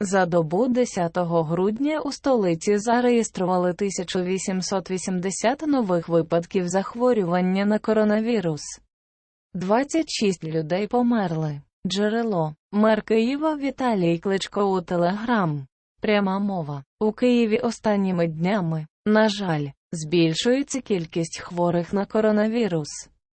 За добу 10 грудня у столиці зареєстрували 1880 нових випадків захворювання на коронавірус. 26 людей померли. Джерело. Мер Києва Віталій Кличко у Телеграм. Пряма мова. У Києві останніми днями, на жаль, збільшується кількість хворих на коронавірус.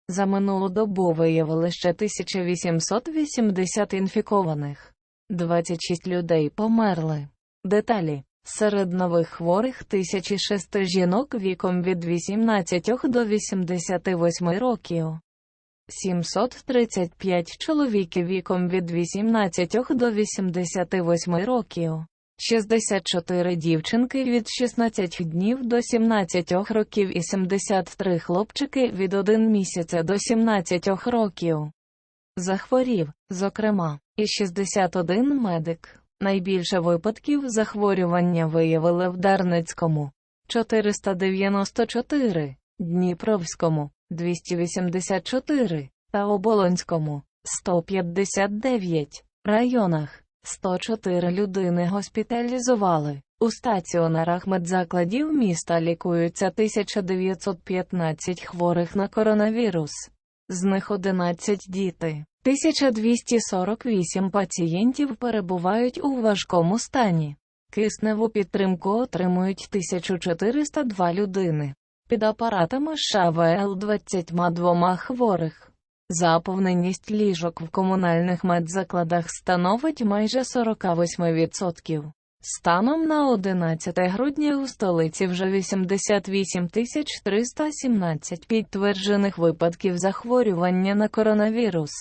За минулу добу виявили ще 1880 інфікованих. 26 людей померли. Деталі. Серед нових хворих 1006 жінок віком від 18 до 88 років. 735 чоловіків віком від 18 до 88 років. 64 дівчинки від 16 днів до 17 років і 73 хлопчики від 1 місяця до 17 років. Захворів, зокрема, і 61 медик. Найбільше випадків захворювання виявили в Дарницькому 494, Дніпровському 284 та Оболонському 159 районах. 104 людини госпіталізували. У стаціонарах медзакладів міста лікуються 1915 хворих на коронавірус. З них 11 діти. 1248 пацієнтів перебувають у важкому стані. Кисневу підтримку отримують 1402 людини. Під апаратами ШВЛ 22 хворих. Заповненість ліжок в комунальних медзакладах становить майже 48%. Станом на 11 грудня у столиці вже 88 317 підтверджених випадків захворювання на коронавірус.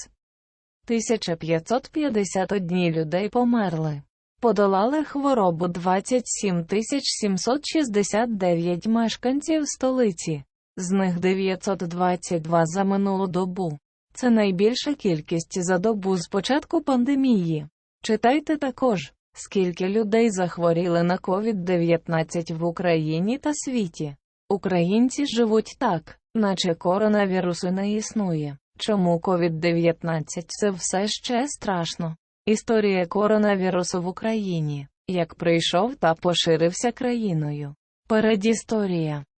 1551 людей померли. Подолали хворобу 27 769 мешканців столиці, з них 922 за минулу добу. Це найбільша кількість за добу з початку пандемії. Читайте також, скільки людей захворіли на COVID-19 в Україні та світі. Українці живуть так, наче коронавірусу не існує. Чому COVID-19 це все ще страшно? Історія коронавірусу в Україні, як прийшов та поширився країною. Передісторія.